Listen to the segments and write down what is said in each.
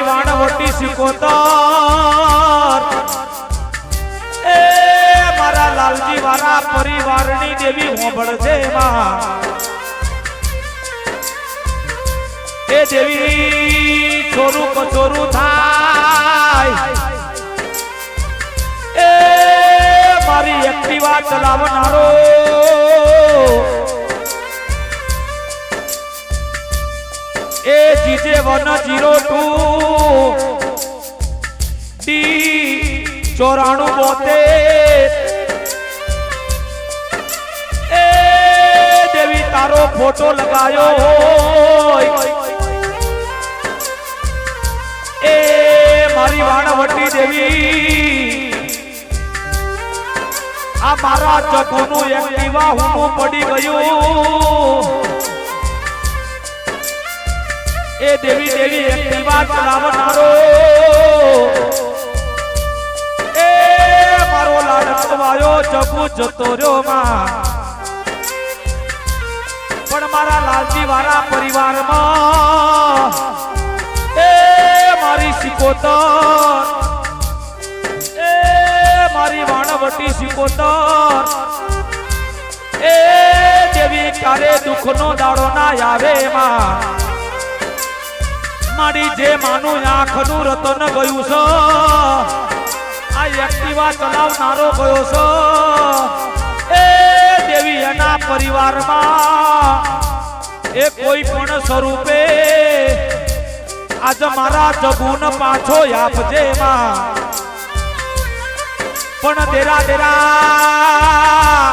મારી વાણવટી સિકોતર એ મારા લાલજી વાળા પરિવારની દેવી હોંભળ છે માં એ દેવી છોરું કચોરું થાય. મારી એક્ટિવા ચલાવનારો એ GJ one zero two. D ચોરાણું બોતેર. એ દેવી તારો ફોટો લગાયો એ મારી વાણવટી દેવી. આ મારા જગુનું એક્ટિવા હું પડી ગયું. એ દેવી દેવી એક્ટિવા ચલાવનારો એ મારો લાડકવાયો જગુ જતો રહ્યો માં. પણ મારા લાલજી વાળા પરિવારમાં એ મારી સિકોતર, એ મારી વાણવટી સિકોતર, એ દેવી ક્યારે દુઃખનો દાડો ના આવે માં. મારી જે માનું આંખનું રતન ગયું છે. આ એક્ટિવા ચલાવનારો ગયો છે. એ દેવી એના પરિવારમાં એ કોઈ પણ સ્વરૂપે આજ મારા જગુન પાછો આપજે માં પણ દેરા દેરા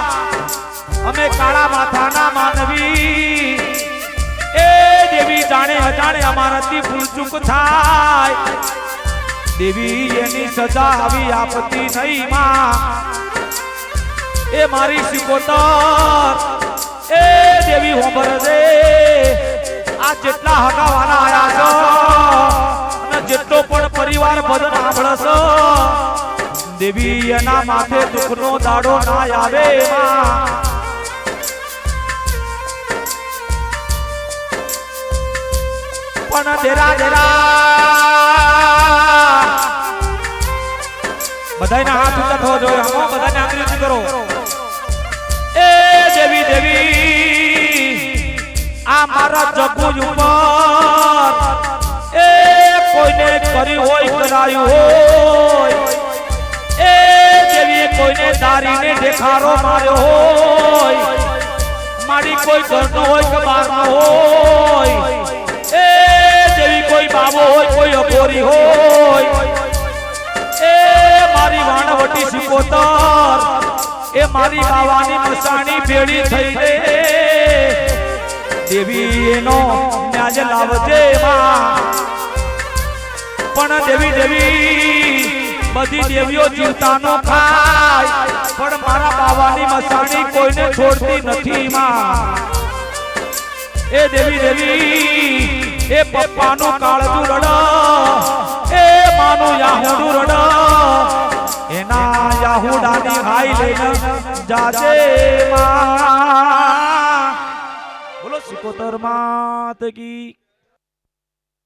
અમે કાળા માથાના માનવી જાણે અજાણે અમારાથી ભૂલચૂક થાય. દેવી એની સજા આવી આપતી નહીં માં. એ મારી સિકોતર. એ દેવી હોંભર દે. આ જેટલા હગાવાના આયા છો, અને જેટલો પણ પરિવાર ભજન સાંભળશો દેવી એના માથે દુઃખનો દાડો ના આવે માં. પણ દેરા દેરા બધાયના હાથ ઊંચા થવો જોઈએ. હમો બધાને આંગળી કરો. એ દેવી દેવી, આ મારા જગુ ઉપર એ કોઈને કરી હોય, કરાયું હોય. એ દેવી કોઈને દારીને દેખારો માર્યો હોય. મારી કોઈ ઘરનો હોય કે બહારનો હોય. હોય હોય. એ મારી વાણવટી સિકોતર, એ મારી બાવાની મસાણી ભેળી થઈ રે દેવી એનો ન્યાજ લાવજે માં. પણ દેવી દેવી, બધી દેવીઓ જીવતાનો ખાય. પણ મારા બાવાની મસાણી કોઈને છોડતી નથી માં. એ દેવી દેવી એ પપ્પાનું કાળજું રડ એ માનું યાહુડું રડ એના યાહુડાની હાઈ લઈને જાજે માં. બોલો સિકોતર માત કી.